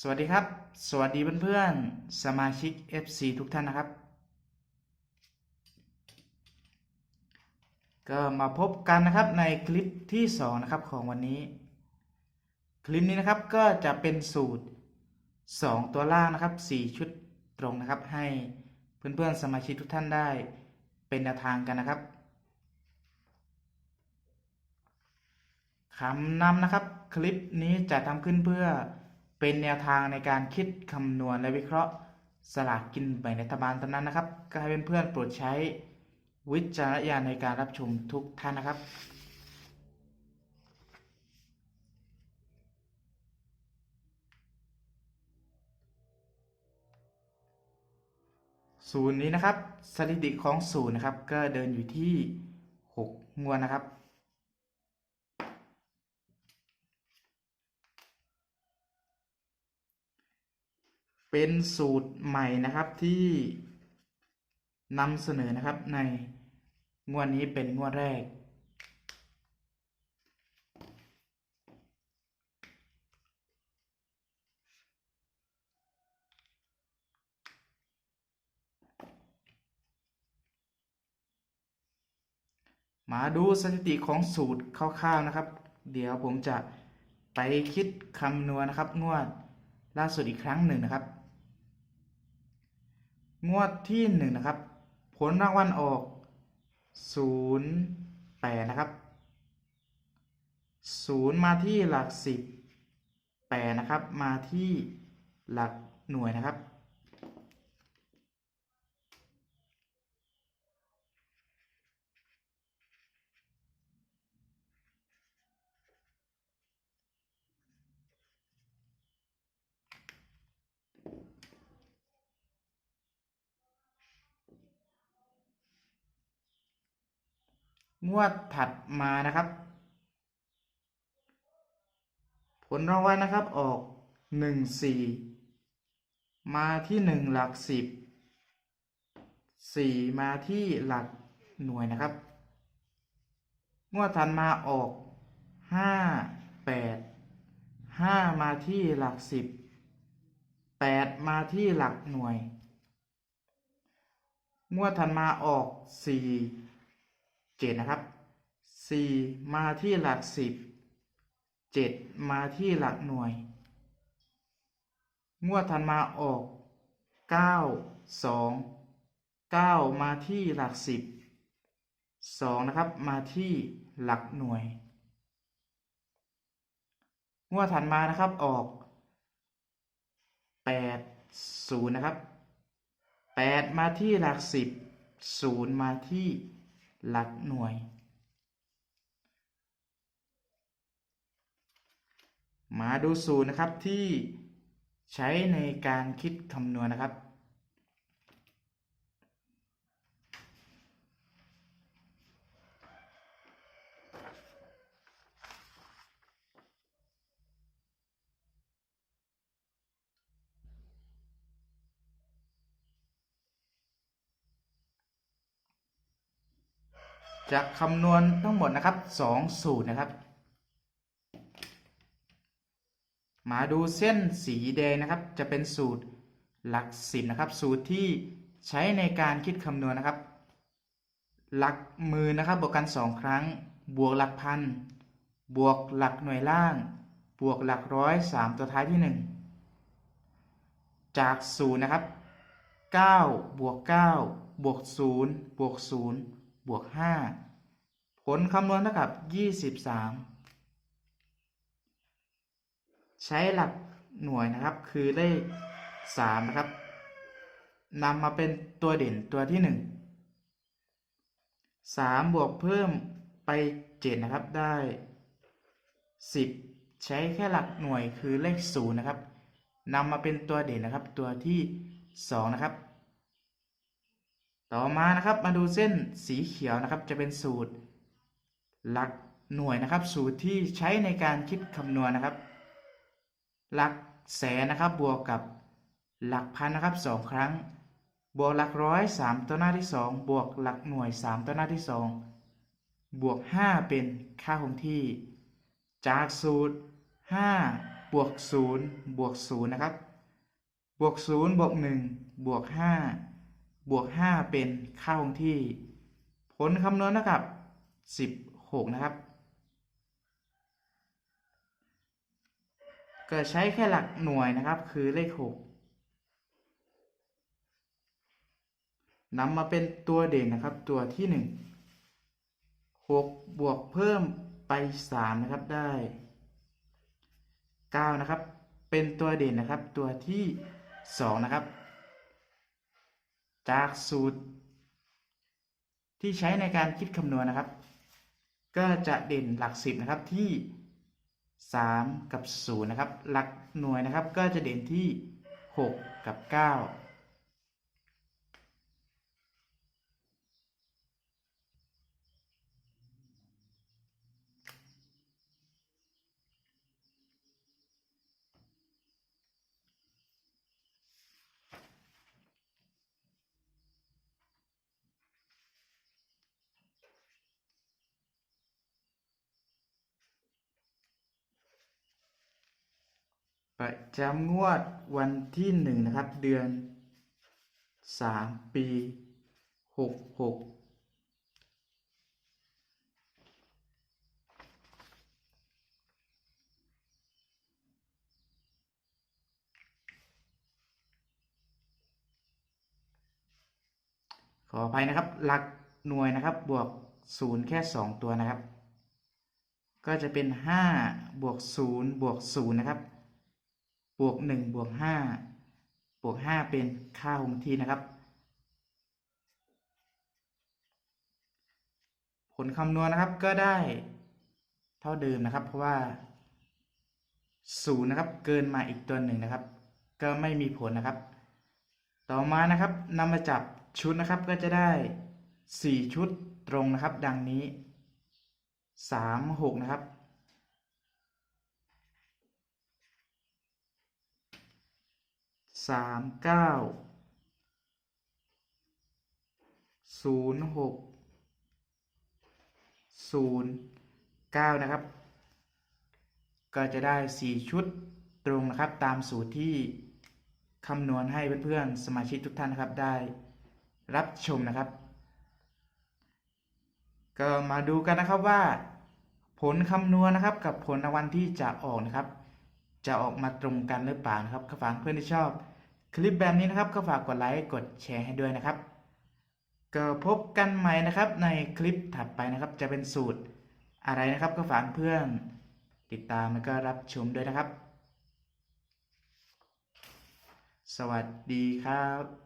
สวัสดีครับ สวัสดีเพื่อนๆ สมาชิก FC ทุกท่านนะครับ ก็มาพบกันนะครับในคลิปที่ 2 นะครับของวันนี้ คลิปนี้นะครับก็จะเป็นสูตร 2 ตัวล่างนะครับ 4 ชุดตรงนะครับ ให้เพื่อนๆ สมาชิกทุกท่านได้เป็นแนวทางกันนะครับคำนำนะครับ คลิปนี้จะทำขึ้นเพื่อ เป็นแนวทางในการคิดคำนวณและวิเคราะห์สลากกินแบ่งรัฐบาลเท่านั้นนะครับ ก็ให้เพื่อนๆโปรดใช้วิจารณญาณในการรับชมทุกท่านนะครับศูนย์นี้นะครับสถิติของศูนย์นะครับ ก็เดินอยู่ที่ 6 งวดนะครับ เป็นสูตรใหม่นะครับที่นำเสนอนะครับในงวดนี้เป็นงวดแรก มาดูสถิติของสูตรคร่าวๆนะครับ เดี๋ยวผมจะไปคิดคำนวณนะครับงวดล่าสุดอีกครั้งหนึ่งนะครับ งวดที่หนึ่งนะครับ ผลรางวัลออกศูนย์แปดนะครับศูนย์มาที่หลักสิบแปดนะครับ มาที่หลักหน่วยนะครับ งวดถัดมานะครับ ผลรางวัลนะครับออกหนึ่งสี่มาที่หนึ่งหลักสิบสี่มาที่หลักหน่วยนะครับ งวดถัดมาออกห้าแปดห้ามาที่หลักสิบแปดมาที่หลักหน่วย งวดถัดมาออกสี่ เจ็ดนะครับสี่มาที่หลักสิบเจ็ดมาที่หลักหน่วย งวดถัดมาออกเก้าสองเก้ามาที่หลักสิบสองนะครับมาที่หลักหน่วย งวดถัดมานะครับออกแปดศูนย์นะครับแปดมาที่หลักสิบศูนย์มาที่ หลักหน่วย มาดูสูตรนะครับที่ใช้ในการคิดคำนวณนะครับ จะคำนวณทั้งหมดนะครับสองสูตรนะครับ มาดูเส้นสีแดงนะครับ จะเป็นสูตรหลักสิบนะครับ สูตรที่ใช้ในการคิดคำนวณนะครับ หลักมือนะครับบวกกันสองครั้ง บวกหลักพัน บวกหลักหน่วยล่าง บวกหลักร้อยสามตัวท้ายที่หนึ่งจากศูนย์นะครับเก้าบวกเก้าบวกศูนย์บวกศูนย์ บวกห้าผลคำนวณเท่ากับยี่สิบสามใช้หลักหน่วยนะครับคือเลขสามนะครับนำมาเป็นตัวเด่นตัวที่หนึ่งสามบวกเพิ่มไปเจ็ดนะครับได้สิบใช้แค่หลักหน่วยคือเลขศูนย์นะครับนำมาเป็นตัวเด่นนะครับตัวที่สองนะครับ ต่อมานะครับมาดูเส้นสีเขียวนะครับ จะเป็นสูตร หลักหน่วยนะครับ สูตรที่ใช้ในการคิดคำนวณนะครับ หลักแสนนะครับบวกกับหลักพันนะครับสองครั้ง บวกหลักร้อยสามตัวหน้าที่สองบวกหลักหน่วยสามตัวหน้าที่สองบวกห้าเป็นค่าคงที่ จากสูตรห้าบวกศูนย์บวกศูนย์นะครับ บวกศูนย์บวกหนึ่งบวกห้า บวกห้าเป็นค่าคงที่ ผลคำนวณเท่ากับสิบหกนะครับก็ใช้แค่หลักหน่วยนะครับ คือเลขหกนำมาเป็นตัวเด่นนะครับ ตัวที่หนึ่งหกบวกเพิ่มไปสามนะครับได้เก้านะครับ เป็นตัวเด่นนะครับ ตัวที่สองนะครับ จากสูตร ที่ใช้ในการคิดคำนวณนะครับ ก็จะเด่นหลักสิบนะครับที่ 3 กับ 0 นะครับ หลักหน่วยนะครับก็จะเด่นที่ 6 กับ 9 ประจำงวดวันที่หนึ่งนะครับ เดือนสามปีหกหกขออภัยนะครับ หลักหน่วยนะครับ บวกศูนย์แค่สองตัวนะครับ ก็จะเป็นห้าบวกศูนย์บวกศูนย์นะครับ บวกหนึ่งบวกห้าบวกห้าเป็นค่าคงที่นะครับ ผลคำนวณนะครับก็ได้เท่าเดิมนะครับ เพราะว่าศูนย์นะครับเกินมาอีกตัวหนึ่งนะครับ ก็ไม่มีผลนะครับ ต่อมานะครับนำมาจับชุดนะครับก็จะได้สี่ชุดตรงนะครับ ดังนี้สามหกนะครับ สามเก้าศูนย์หกศูนย์เก้านะครับ ก็จะได้สี่ชุดตรงนะครับตามสูตรที่คำนวณให้เพื่อนๆสมาชิกทุกท่านนะครับได้รับชมนะครับ ก็มาดูกันนะครับว่า ผลคำนวณนะครับกับผลรางวัลที่จะออกนะครับ จะออกมาตรงกันหรือเปล่านะครับก็ฝากเพื่อนที่ชอบ คลิปแบบนี้นะครับก็ฝากกดไลค์กดแชร์ให้ด้วยนะครับ ก็พบกันใหม่นะครับในคลิปถัดไปนะครับ จะเป็นสูตรอะไรนะครับก็ฝากเพื่อนติดตามแล้วก็รับชมด้วยนะครับ สวัสดีครับ